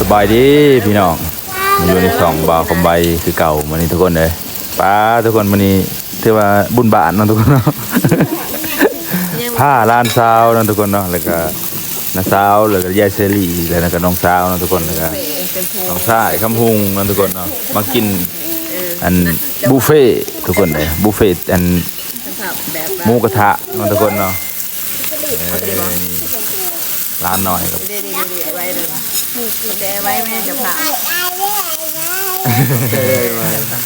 สบายดีพี่น้องมาอยู่ในสองบาวคอมไบคือเก่าวันนี้ทุกคนเลยป้าทุกคนวันนี้ถือว่าบุญบาทเนาะทุกคนเนาะผ้าลานซาวเนาะทุกคนเนาะแล้วก็น้าสาวแล้วก็ยายเซรีแล้วก็น้องสาวเนาะทุกคนแล้วก็เป็นผู้น้องชายคำหุงเนาะทุกคนเนาะมากินอันบุฟเฟ่ต์ทุกคนเลยบุฟเฟ่ต์อันสภาพแบบหมูกระทะเนาะทุกคนเนาะเออนี่ร้านหน่อยครับ เด็ดๆๆไว้เลยแดไว้แม่จะผ่า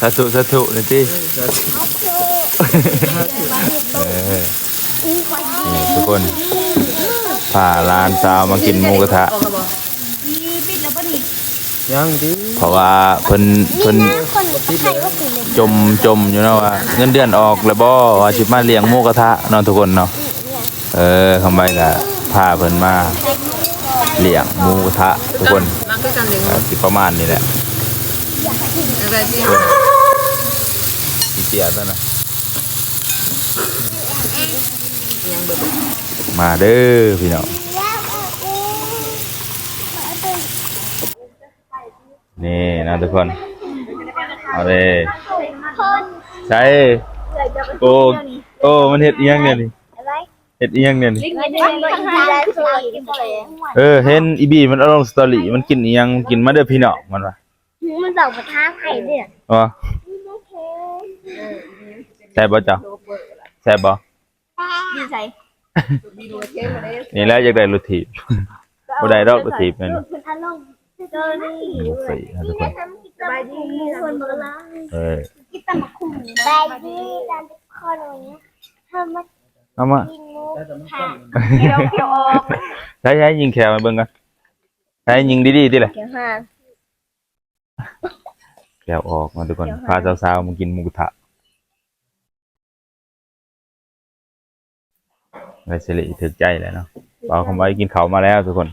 สาธุสาธุเลยที่เออนี่ทุกคนพาร้านสาวมากินหมูกระทะออกกระบอกยังดิเพราะว่าเพิ่นเพิ่นจมจมอยู่เนาะว่าเงินเดือนออกแล้วบ่ว่าสิมาเลี้ยงหมูกระทะเนาะทุกคนเนาะเออคำไปก็พาเพิ่นมา เลี้ยงหมูกระทะทุกคนมันก็กันหนึ่งก็สิประมาณนี้แหละอะไรที่อีเตียนั่นน่ะยังเบิดมาเด้อพี่น้องนี่นะทุกคนเอาเลยใช่โอ้โอ้มันเห็ดเอียงเนี่ยนี่ เห็ดเอียงเนี่ยนี่เออเห็นอีบีมันเอาลงสตอรี่มันกินอีหยังกินมาเด้อพี่น้องมันว่ามันดอกกระทะไข่เนี่ยว่าแซ่บบ่เจ้าแซ่บบ่ดีใจนี่แหละอยากได้รถถีบบ่ได้ดอกรถถีบนั่นคุณอารมณ์เจอนี่หมูฟรีนะทุกคนสบายดีคนโบราณเออกินตำบักหุ่งสบายดีร้านทุกคนวันนี้ทำมา เอามากินหมูค่ะเกี่ยวเกี่ยวออกใช้ใช้ยิงแขวมาเบิ่งกันใช้ยิงดีๆติแหละเกี่ยวห้าแขวออกมาทุกคนพาสาวๆมากินหมูกระทะไว้สิริถึกใจแหล้วเนาะเอาคำไว้กินข้าวมาแล้วทุกคน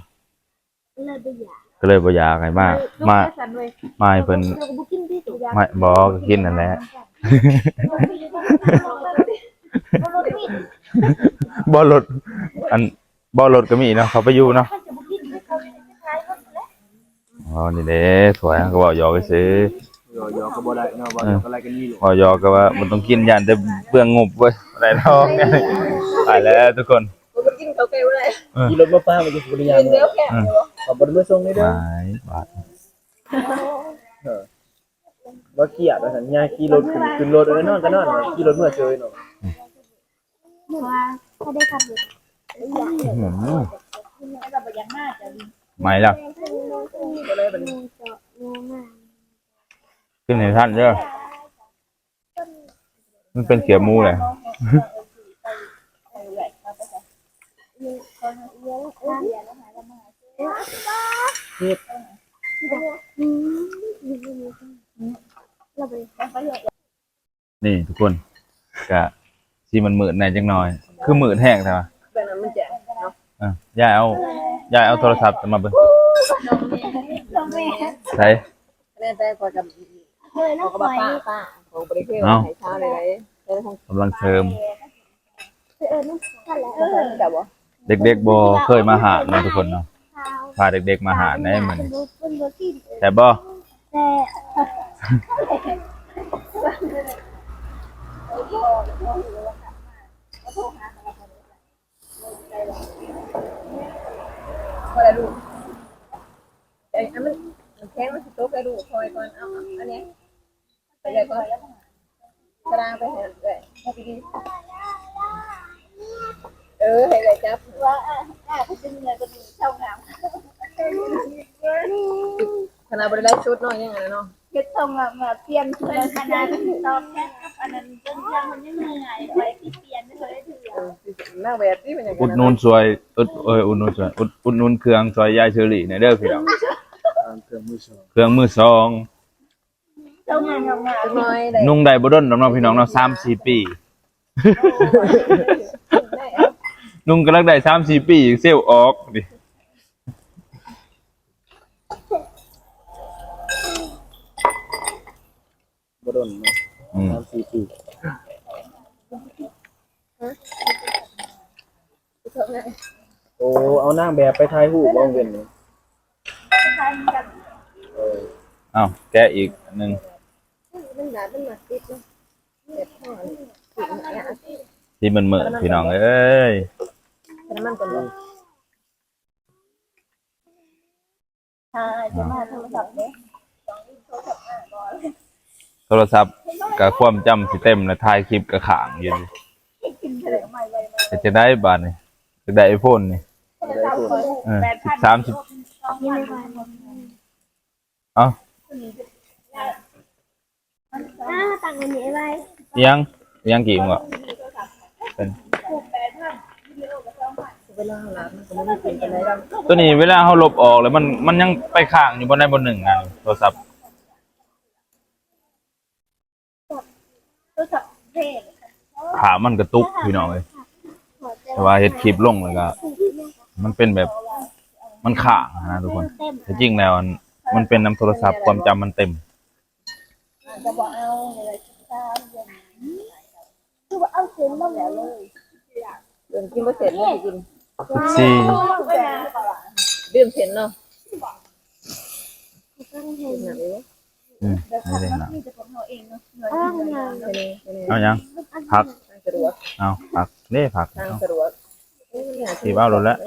เลยไปอยากก็เลยบ่อยากให้มามามาให้เพิ่นเราก็บุกินที่ตัวอยากไม่บอกก็กินนั่นแหละ รถมีดบ่รถอันบ่รถก็มีเนาะเขาไปอยู่เนาะมันจะบุกินที่เขาไม่ได้ขายรถแล้วอ๋อนี่เด้สวยก็บอกยอกไปซื้อหยอกหยอกก็บ่ได้เนาะบ่หยอกอะไรกันนี่หรอกบอกยอกก็ว่ามันต้องกินยันแต่เปลืองงบเว้ยอะไรเนาะไปแล้วทุกคนผมกินเขาเกลียวเลยขี่รถมาป้ามันจะสุริยาเดี๋ยวแค่ขอบริเวณทรงนี้เด้อไม่บาทว่าเกียร์ว่าสัญญาขี่รถขึ้นขึ้นรถเออนอนก็นอนขี่รถเมื่อเจอเนาะ เมื่อว่าเขาได้ขับรถอื้อหือไม่แล้วก็เลยเป็นขึ้นในท่านเด้อมันเป็นเขียวมูเลยนี่ทุกคนกะ ที่มันมืดในอยจังหน่อย คือมืดแห้งใช่ไหมแบบนั้นมันแจ๋เนาะอะยายเอายายเอาโทรศัพท์มาเบิ่งใช่แน่ใจกว่ากับเคยอนะอกกระคบะอยป้าป้าของบริเวณไหนเช้าเลยเลยของกำลังเชิมเคยเออนั่นกันแหละเออแต่ว่าเด็กๆบ่เคยมาหาเนาะทุกคนเนาะพาเด็กๆมาหาได้มันเป็นรถเป็นรถที่แต่บ่แต่ คนละลูกไอ้นั้นมันมันแข็งมันสิโตกระดูกคอยก่อนเอาอันนี้ไปเลยก่อนกระด้างไปให้เลยให้ดีเออให้เลยจับว่าอะอะเขาจะมีเงินก็มีเช่าน้ำขนาดบริได้ชุดน้อยยังไงเนาะเก็บทรงอะมาเปลี่ยนเพื่อนขนาดตอบแทนกับ อันนั้นเรื่องเรื่องมันยังเหนื่อยไปที่เปลี่ยนไม่เคยได้ถือหน้าแบบที่เป็นอย่างอุดหนุนสวยอุดเอ้ยอุดหนุนสวยอุดอุดหนุนเครื่องซอยยายเชอรี่ในเด้อพี่น้องเครื่องมือสองเครื่องมือสองเจ้างานงานน้อยได้นุ่งได้บ่ดนน้องๆพี่น้องเนาะ3-4ปี นุ่งกำลังได้3-4ปีเซลล์ออกดิบ่ดนเนาะ อืม สามสี่ปีโอ้ เอานางแบบไปถ่ายรูปบ่เว้นนี่คล้ายๆกันเอออ้าวแกะอีกอันหนึงมันหนาเป็นหมักติดเนาะเด็ดห่อนี่ติดเนี่ยที่มันเหมือนพี่น้องเอ้ยแต่น้ำมันก่อนเลยใช่จะมาโทรศัพท์เด้โทรศัพท์ กับความจำสิเต็มแล้วถ่ายคลิปกับขางอยู่ดิกินเฉลยใหม่เลยมาแต่จะได้บาทนี่จะได้ไอโฟนนี่โทรศัพท์คนเออแปดพันสามสิบนี่ไม่ไหวเอ้าอ่าตังค์อันนี้ไว้อิหยังอิหยังกี่มั้งเป็นถูกแปดพันวิดีโอกับสองพันเวลาเรามันก็ไม่ได้กินกันเลยดำตัวนี้เวลาเขาลบออกแล้วมันมันยังไปข้างอยู่บนใดบนหนึ่งอะโทรศัพท์โทรศัพท์เท่ ขามันกระตุกพี่น้องเลยแต่ว่าเฮ็ดคลิปลงแล้วก็ มันเป็นแบบมันข้างนะทุกคนแต่จริงแล้วมันมันเป็นน้ำโทรศัพท์ความจำมันเต็มจะบอกเอาเลยสามเดือนคือว่าเอาเซ็นมาแล้วเลยเดินกินไม่เสร็จเลยกินสี่ไปนะดื่มเสร็จเนาะ อืมไม่ได้นะนี่จะของเราเองเนาะแค่นี้แค่นี้เอายังผักทางสะดวกเอาผักเด้ผักทางเอาสะดวกสีบ้าโดนแล้ว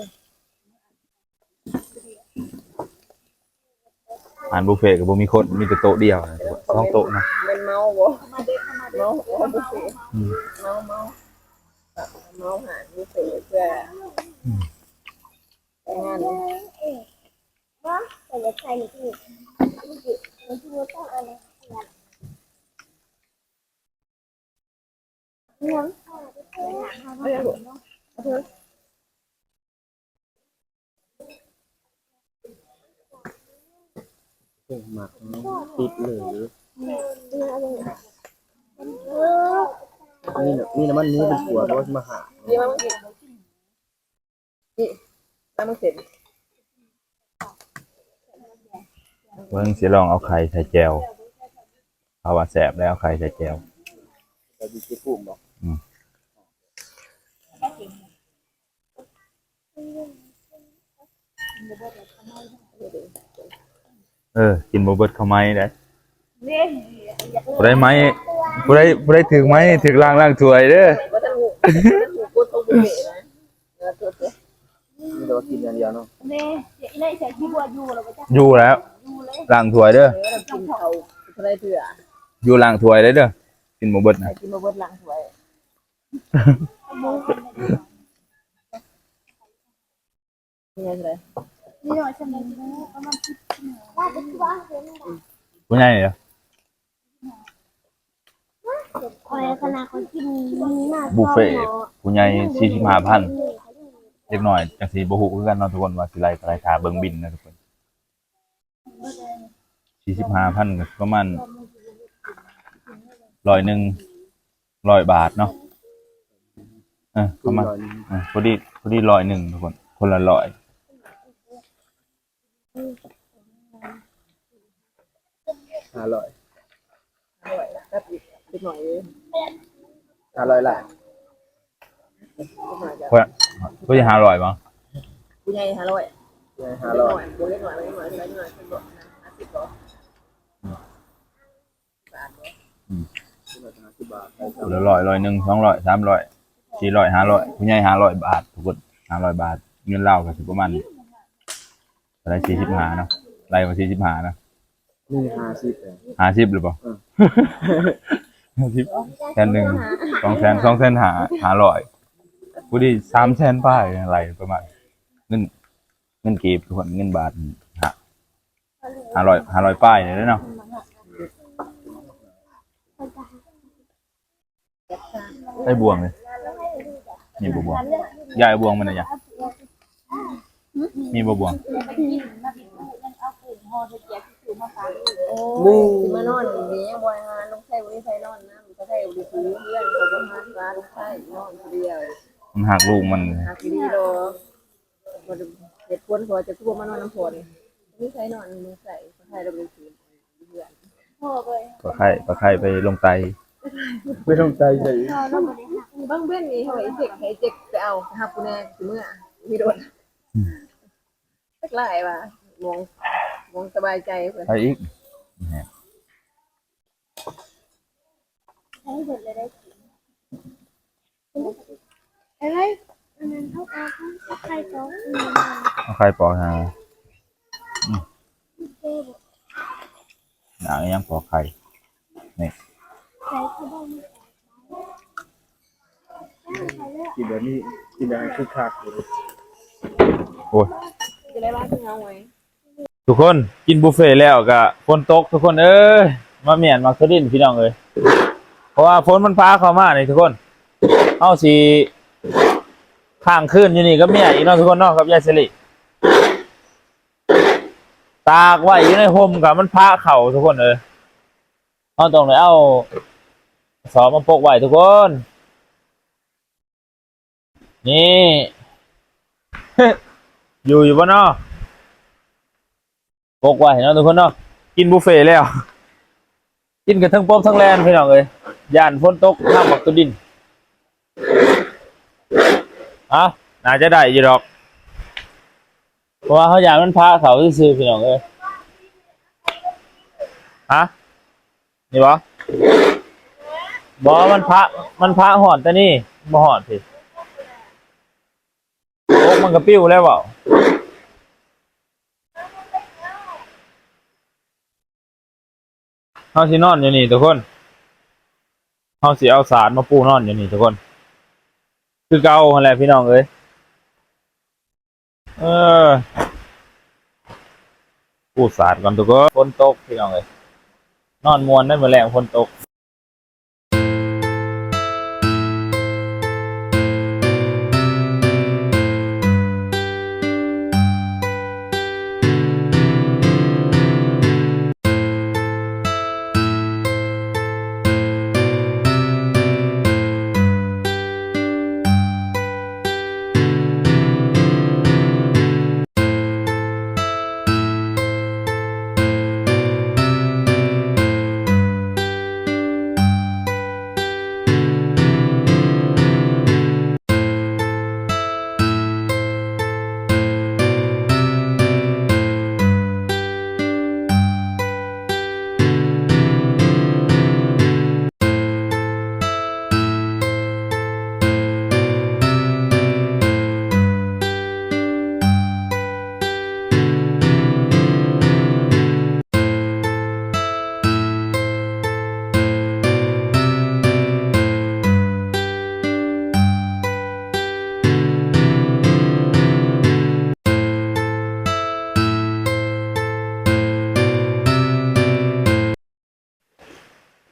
อาหารบุฟเฟ่ต์กับบุมีคนมีแต่โต๊ะเดียวนะสองโต๊ะนะมันเมาบ่มาเด็กมาเด็กเมาโอ้บุฟเฟ่อืมเมาเมาเมาหาบุฟเฟ่เพื่อไปงานว่าแต่ละใคร นี่คือมันคือมันต้องอะไรเนี่ยไม่ได้บ่เก่งมากติดเลยเอนี่น่ะนี่น้ำมันนี้เป็นผัวเพราะว่ามาหา นี่มาเมื่อกี้นี่มาเมื่อเสร็จ เพิ่งสิลองเอาไข่ใส่แจวเอาว่าแสบแล้วเอาไข่ใส่แจวแต่ดีที่ปุ่มบอกเออ กินบ่เบิดเข้าไม้ได้เนี่ยบ่ได้ไม้บ่ได้บ่ได้ถึงไม้ถึงล่างล่างถ้วยเด้อว่าท่านหูท่านหูกูต้องบุฟเฟ่นะเออตัวเสียนี่แต่ว่ากินอย่างเดียวเนาะเนี่ยเดี๋ยวไอ้ใส่ที่บัวอยู่เราไปจ้ะอยู่แล้วอยู่เลยล่างถ้วยเด้อเออเรากินเขาอะไรเถื่ออยู่ล่างถ้วยเลยเด้อกินบ่เบิดไอ้นะ กินมาเบิดหลังสวยนี่ไงเลยนี่หน่อยฉันเลยประมาณสิบว่าเป็นว่าเห็นผู้ใหญ่เด้อคอยขนาดคนกินมีมากบุฟเฟ่ต์ผู้ใหญ่45,000เล็กน้อยจังสิบ่ฮู้คือกันเนาะทุกคนว่าสิไล่ก็ไล่ทาเบิ่งบินนะทุกคน 45,000ก็ประมาณร้อยหนึ่งร้อยบาทเนาะเออประมาณอะพอดีพอดีร้อยหนึ่งทุกคน คนละร้อยห้าร้อยอร่อยแป๊บอีกอีกหน่อยเลยห้าร้อยละอีกหน่อยจะเพื่อเพื่อจะหาร้อยมั้งผู้ใหญ่ห้าร้อยห้าเล็กร้หอน่อยยผู้เล็กหน่อยเล็กหน่อยเล็กหน่อยเป็นบ่ห้าสิบบ่บาทบ่ห้าสิบบาท คนละร้อยร้อยหนึ่งสองร้อยสามร้อยสี่ร้อยห้าร้อยผู้ใหญ่ห้าร้อยบาททุกคนห้าร้อยบาท เงินเล่าก็สิประมาณอะไรสี่สิบห้าเนาะไล่มาสี่สิบห้านะนี่ห้าสิบเลยห้าสิบหรือเปล่าห้าสิบแสนหนึ่งสองแสนสองแสนหาหาร้อยผู้ดีสามแสนป้ายอะไรประมาณเงินเงินกีบทุกคนเงินบาทหาห้าร้อยห้าร้อยป้ายเลยเนาะ ไอ้บวงเลยมีบวบวงยายบวงมันนะยะมีบวบวงโอ้สิมานอนดียังบ่หาลูกชายบ่ได้ใส่นอนนะมันก็ได้บ่ได้ซื้อเพื่อนเขาก็หาฟ้าลูกชายนอนเดียวมันหักลูกมันหาดีดอกบ่ได้เฮ็ดควรพอจะทั่วมานอนน้ำฝนนี่ใส่นอนมึงใส่เขาให้เราบ่ได้ซื้อเพื่อนพ่อไปปลาไข่ปลาไข่ไปลงไต ไม่ต้องใจใส่พ่อเราไม่ได้หักบางเพื่อนนี่เขาไอ้เจ็กให้เจ็กไปเอาหากูแน่สิเมื่อมีโดนสักหลายว่ะมองมองสบายใจเพิ่นไปอีกให้เด็ดเลยได้กินอะไรอันนั้นเขาเอาเขาใครเขาเอาใครปอกฮะหนังยังปอกไข่ใครเขาบอ กกินแบบนี้กินแบบคึกคักอยู่โอ้ยจะได้ว่าที่เอาไว้ทุกคนกินบุฟเฟ่ต์แล้วก็ฝนตกทุกคนเอ้ยมาเมียนมาสดินพี่น้องเอ้ยเพราะว่าฝนมันพาเข้ามานี่ทุกคนเอาสีข้างขึ้นอยู่นี่ก็เมียอีกเนาะทุกคนเนาะครับยายสิริตากไว้อยู่ในห่มกับมันพาเข่าทุกคนเอ้ยเอาตรงเลยเอา สอบมาปกไว้ทุกคน นี่ อยู่อยู่บ่เนาะปกไว้เนาะทุกคนเนาะกินบุฟเฟ่แล้ว กินกันทั้งป๊อบทั้งแลนพี่น้องเอ้ยย่านฝนตกน้ำบักตุดินอะน่าจะได้อยู่ดอก เพราะว่าเขาอยากมันพาเขาซื่อพี่น้องเอ้ยฮะนี่ บ่บ่มันพระมันพระหอดแต่นี่บ่หอดสิโอกมันกระปิ้วแล้วเปล่าเฮาสินอนอยู่นี่ทุกคนเฮาสิเอาสารมาปูนอนอยู่นี่ทุกคน คือเก่าหั่นแหละพี่น้องเอ้ยเออปูสารก่อนทุกคนฝนตกพี่น้องเอ้ยนอนมวนได้เมื่อแรงฝนตก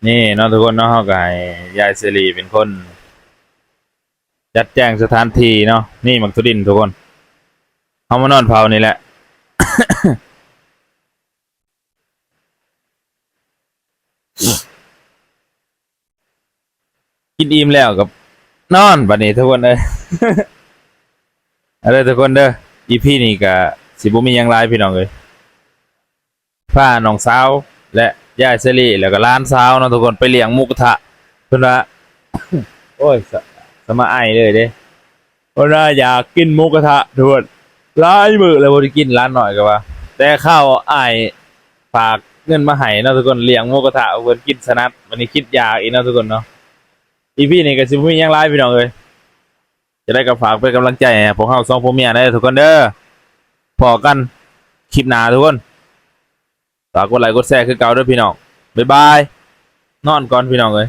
นี่เนาะทุกคนเนาะเฮาก็ให้ยายสิริเป็นคน จัดแจงสถานที่เนาะนี่มักสุดินทุกคนเฮามานอนเผานี่แหละกินอิ่มแล้วกับนอนบัดนี้ทุกคนเอ้ยอะไรทุกคนเด้ออีพี่นี่ก็สิบ่มีหยังหลายพี่น้องเอ้ยพาน้องสาวและ ยายเซรีแล้วก็ร้านสาวเนาะทุกคนไปเลี้ยงหมูกระทะเพิ่นว่าโอ้ยสสมาไอเลยเด้เพิ่นว่าอยากกินหมูกระทะทุกคนหลายมือแล้วบ่ได้กินร้านหน่อยก็ว่า แต่ข้าวไอฝากเงินมาให้เนาะทุกคนเลี้ยงหมูกระทะเพิ่นกินสนัดวันนี้คิดยากอีกเนาะทุกคนเนาะอีพี่นี่ก็สิบ่มีหยังหลายพี่น้องเอ้ยจะได้ก็ฝากเป็นกำลังใจพวกเฮาสองผัวเมียได้ทุกคนเด้อพอกันคลิปหนาทุกคน ฝากกดไลค์กดแชร์คือเก่าด้วยพี่น้องบ๊ายบายนอนก่อนพี่น้องเลย